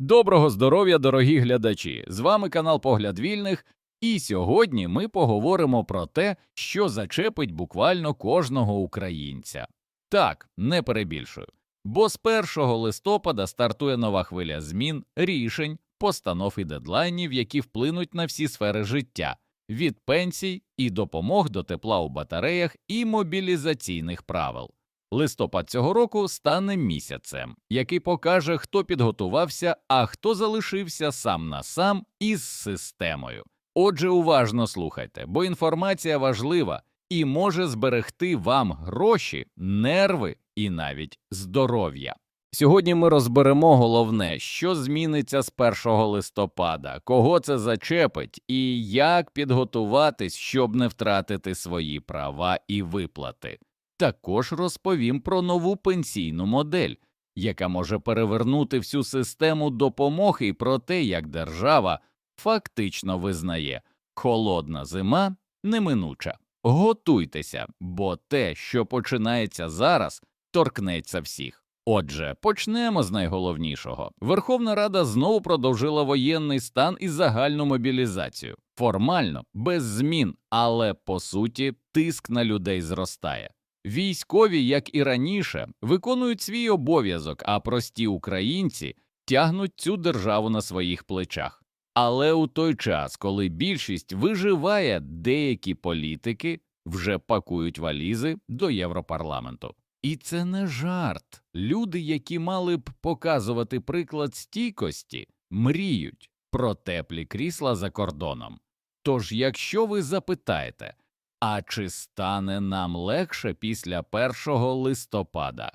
Доброго здоров'я, дорогі глядачі! З вами канал Погляд Вільних, і сьогодні ми поговоримо про те, що зачепить буквально кожного українця. Так, не перебільшую. Бо з 1 листопада стартує нова хвиля змін, рішень, постанов і дедлайнів, які вплинуть на всі сфери життя від пенсій і допомог до тепла у батареях і мобілізаційних правил. Листопад цього року стане місяцем, який покаже, хто підготувався, а хто залишився сам на сам із системою. Отже, уважно слухайте, бо інформація важлива і може зберегти вам гроші, нерви і навіть здоров'я. Сьогодні ми розберемо головне, що зміниться з 1 листопада, кого це зачепить і як підготуватись, щоб не втратити свої права і виплати. Також розповім про нову пенсійну модель, яка може перевернути всю систему допомоги і про те, як держава фактично визнає холодна зима неминуча. Готуйтеся, бо те, що починається зараз, торкнеться всіх. Отже, почнемо з найголовнішого. Верховна Рада знову продовжила воєнний стан і загальну мобілізацію. Формально, без змін, але по суті тиск на людей зростає. Військові, як і раніше, виконують свій обов'язок, а прості українці тягнуть цю державу на своїх плечах. Але у той час, коли більшість виживає, деякі політики вже пакують валізи до Європарламенту. І це не жарт. Люди, які мали б показувати приклад стійкості, мріють про теплі крісла за кордоном. Тож, якщо ви запитаєте, а чи стане нам легше після 1 листопада?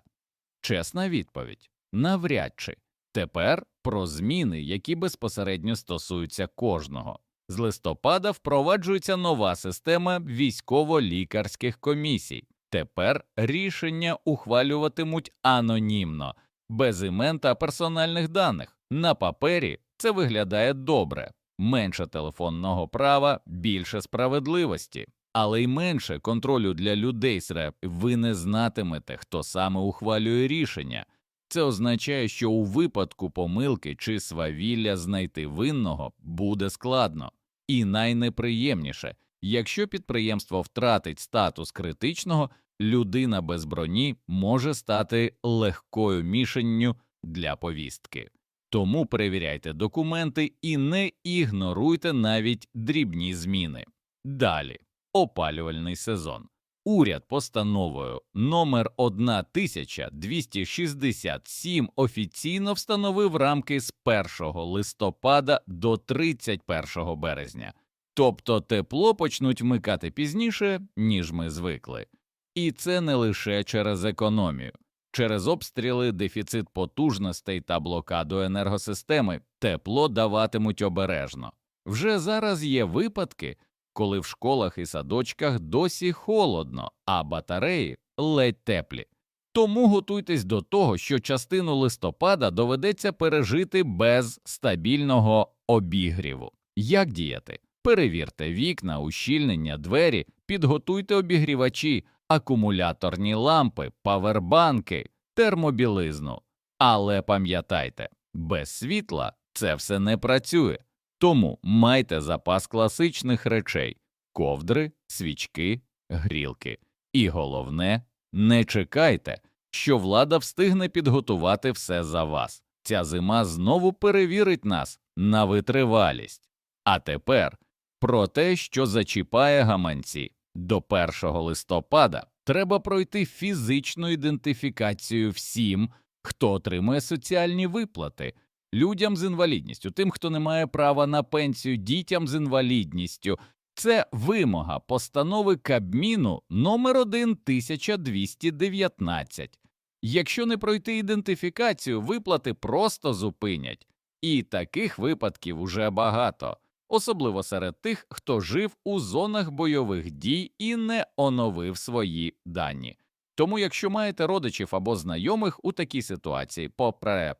Чесна відповідь навряд чи. Тепер про зміни, які безпосередньо стосуються кожного. З листопада впроваджується нова система військово-лікарських комісій. Тепер рішення ухвалюватимуть анонімно, без імен та персональних даних. На папері це виглядає добре, менше телефонного права, більше справедливості, але й менше контролю для людей СРЕП. Ви не знатимете, хто саме ухвалює рішення. Це означає, що у випадку помилки чи свавілля знайти винного буде складно. І найнеприємніше, якщо підприємство втратить статус критичного, людина без броні може стати легкою мішенню для повістки. Тому перевіряйте документи і не ігноруйте навіть дрібні зміни. Далі опалювальний сезон. Уряд постановою номер 1267 офіційно встановив рамки з 1 листопада до 31 березня, тобто тепло почнуть вмикати пізніше, ніж ми звикли. І це не лише через економію. Через обстріли, дефіцит потужностей та блокаду енергосистеми тепло даватимуть обережно. Вже зараз є випадки, коли в школах і садочках досі холодно, а батареї ледь теплі. Тому готуйтесь до того, що частину листопада доведеться пережити без стабільного обігріву. Як діяти? Перевірте вікна, ущільнення, двері, підготуйте обігрівачі, акумуляторні лампи, павербанки, термобілизну. Але пам'ятайте, без світла це все не працює. Тому майте запас класичних речей ковдри, свічки, грілки. І головне, не чекайте, що влада встигне підготувати все за вас. Ця зима знову перевірить нас на витривалість. А тепер про те, що зачіпає гаманці. До 1 листопада треба пройти фізичну ідентифікацію всім, хто отримує соціальні виплати, людям з інвалідністю, тим, хто не має права на пенсію, дітям з інвалідністю. Це вимога постанови Кабміну номер 1219. Якщо не пройти ідентифікацію, виплати просто зупинять. І таких випадків уже багато, особливо серед тих, хто жив у зонах бойових дій і не оновив свої дані. Тому, якщо маєте родичів або знайомих у такій ситуації, попре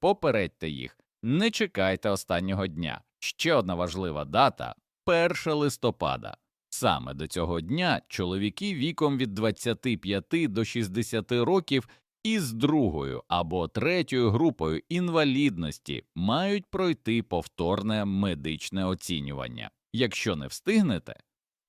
попередьте їх, не чекайте останнього дня. Ще одна важлива дата 1 листопада. Саме до цього дня чоловіки віком від 25 до 60 років із другою або третьою групою інвалідності мають пройти повторне медичне оцінювання. Якщо не встигнете,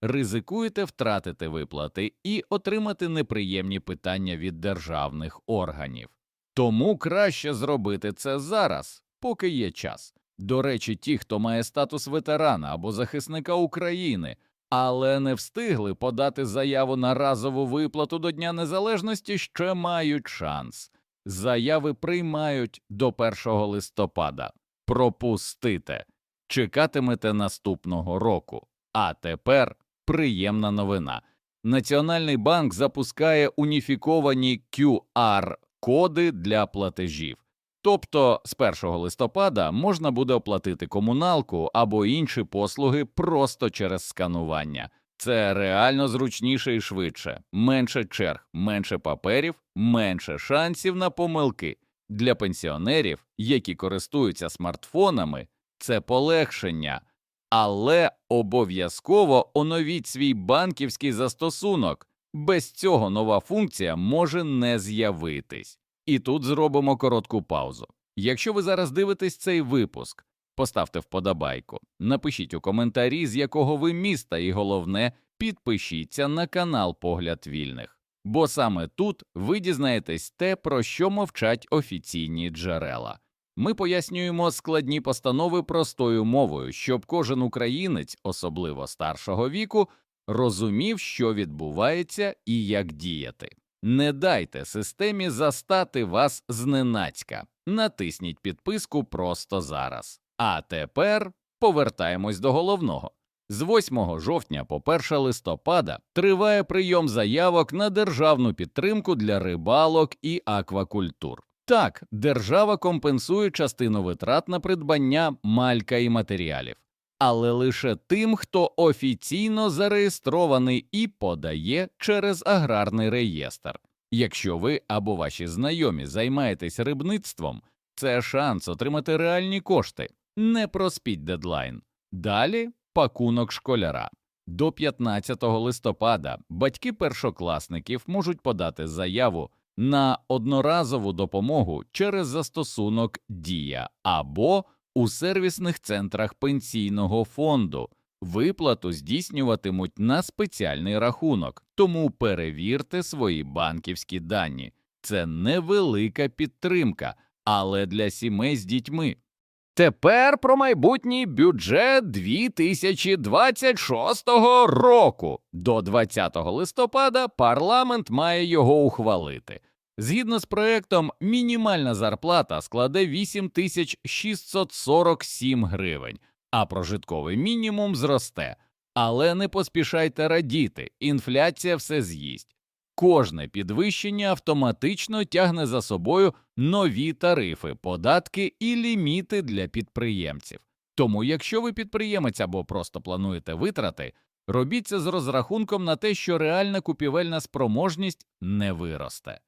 ризикуєте втратити виплати і отримати неприємні питання від державних органів. Тому краще зробити це зараз, поки є час. До речі, ті, хто має статус ветерана або захисника України, але не встигли подати заяву на разову виплату до Дня Незалежності, ще мають шанс. Заяви приймають до 1 листопада. Пропустите, чекатимете наступного року. А тепер приємна новина. Національний банк запускає уніфіковані QR-коди для платежів. Тобто з 1 листопада можна буде оплатити комуналку або інші послуги просто через сканування. Це реально зручніше і швидше, менше черг, менше паперів, менше шансів на помилки. Для пенсіонерів, які користуються смартфонами, це полегшення, але обов'язково оновіть свій банківський застосунок. Без цього нова функція може не з'явитись. І тут зробимо коротку паузу. Якщо ви зараз дивитесь цей випуск, поставте вподобайку, напишіть у коментарі, з якого ви міста, і головне, підпишіться на канал Погляд Вільних, бо саме тут ви дізнаєтесь те, про що мовчать офіційні джерела. Ми пояснюємо складні постанови простою мовою, щоб кожен українець, особливо старшого віку, розумів, що відбувається і як діяти. Не дайте системі застати вас зненацька. Натисніть підписку просто зараз. А тепер повертаємось до головного. З 8 жовтня по 1 листопада триває прийом заявок на державну підтримку для рибалок і аквакультур. Так, держава компенсує частину витрат на придбання малька і матеріалів, але лише тим, хто офіційно зареєстрований і подає через аграрний реєстр. Якщо ви або ваші знайомі займаєтесь рибництвом, це шанс отримати реальні кошти. Не проспіть дедлайн. Далі пакунок школяра. До 15 листопада батьки першокласників можуть подати заяву на одноразову допомогу через застосунок Дія або у сервісних центрах пенсійного фонду. Виплату здійснюватимуть на спеціальний рахунок, тому перевірте свої банківські дані. Це невелика підтримка, але для сімей з дітьми. Тепер про майбутній бюджет 2026 року. До 20 листопада парламент має його ухвалити. Згідно з проектом, мінімальна зарплата складе 8647 гривень, а прожитковий мінімум зросте. Але не поспішайте радіти, інфляція все з'їсть. Кожне підвищення автоматично тягне за собою нові тарифи, податки і ліміти для підприємців. Тому, якщо ви підприємець або просто плануєте витрати, робіть це з розрахунком на те, що реальна купівельна спроможність не виросте.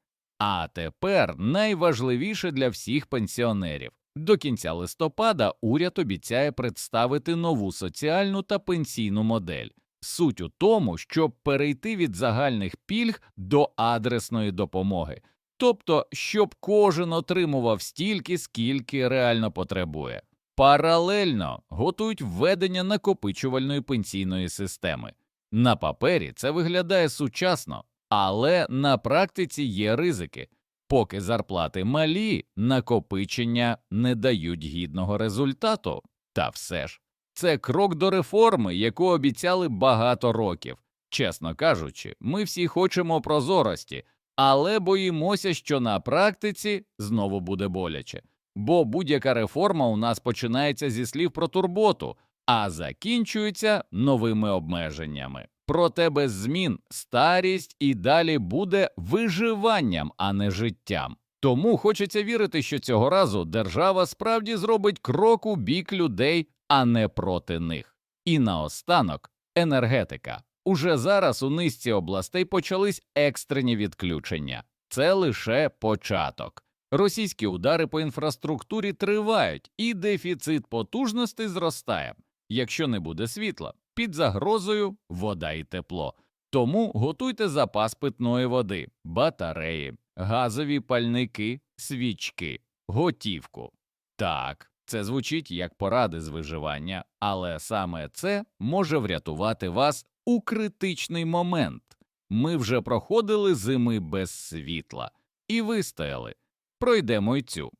А тепер найважливіше для всіх пенсіонерів. До кінця листопада уряд обіцяє представити нову соціальну та пенсійну модель. Суть у тому, щоб перейти від загальних пільг до адресної допомоги, тобто, щоб кожен отримував стільки, скільки реально потребує. Паралельно готують введення накопичувальної пенсійної системи. На папері це виглядає сучасно, але на практиці є ризики. Поки зарплати малі, накопичення не дають гідного результату. Та все ж, це крок до реформи, яку обіцяли багато років. Чесно кажучи, ми всі хочемо прозорості, але боїмося, що на практиці знову буде боляче. Бо будь-яка реформа у нас починається зі слів про турботу, а закінчується новими обмеженнями. Проте без змін старість і далі буде виживанням, а не життям. Тому хочеться вірити, що цього разу держава справді зробить крок у бік людей, а не проти них. І наостанок енергетика. Уже зараз у низці областей почались екстрені відключення. Це лише початок. Російські удари по інфраструктурі тривають, і дефіцит потужностей зростає. Якщо не буде світла, під загрозою вода і тепло. Тому готуйте запас питної води, батареї, газові пальники, свічки, готівку. Так, це звучить як поради з виживання, але саме це може врятувати вас у критичний момент. Ми вже проходили зими без світла і вистояли. Пройдемо й цю.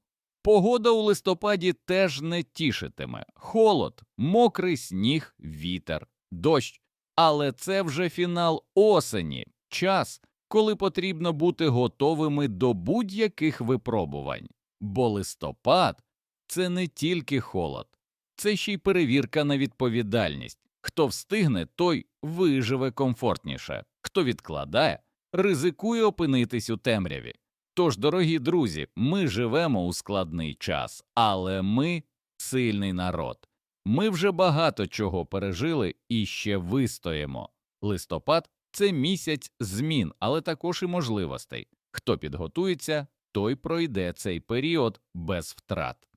Погода у листопаді теж не тішитиме. Холод, мокрий сніг, вітер, дощ. Але це вже фінал осені, час, коли потрібно бути готовими до будь-яких випробувань. Бо листопад це не тільки холод, це ще й перевірка на відповідальність. Хто встигне, той виживе комфортніше, хто відкладає, ризикує опинитись у темряві. Тож, дорогі друзі, ми живемо у складний час, але ми сильний народ. Ми вже багато чого пережили і ще вистоїмо. Листопад це місяць змін, але також і можливостей. Хто підготується, той пройде цей період без втрат.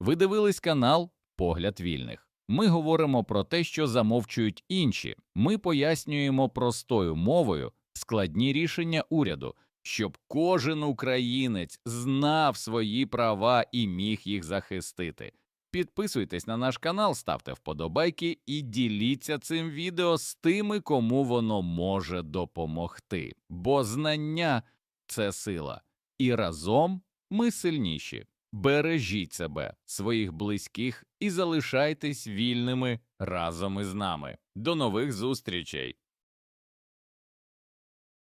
Ви дивились канал Погляд вільних. Ми говоримо про те, що замовчують інші. Ми пояснюємо простою мовою складні рішення уряду, щоб кожен українець знав свої права і міг їх захистити. Підписуйтесь на наш канал, ставте вподобайки і діліться цим відео з тими, кому воно може допомогти. Бо знання це сила, і разом ми сильніші. Бережіть себе, своїх близьких і залишайтесь вільними разом із нами. До нових зустрічей!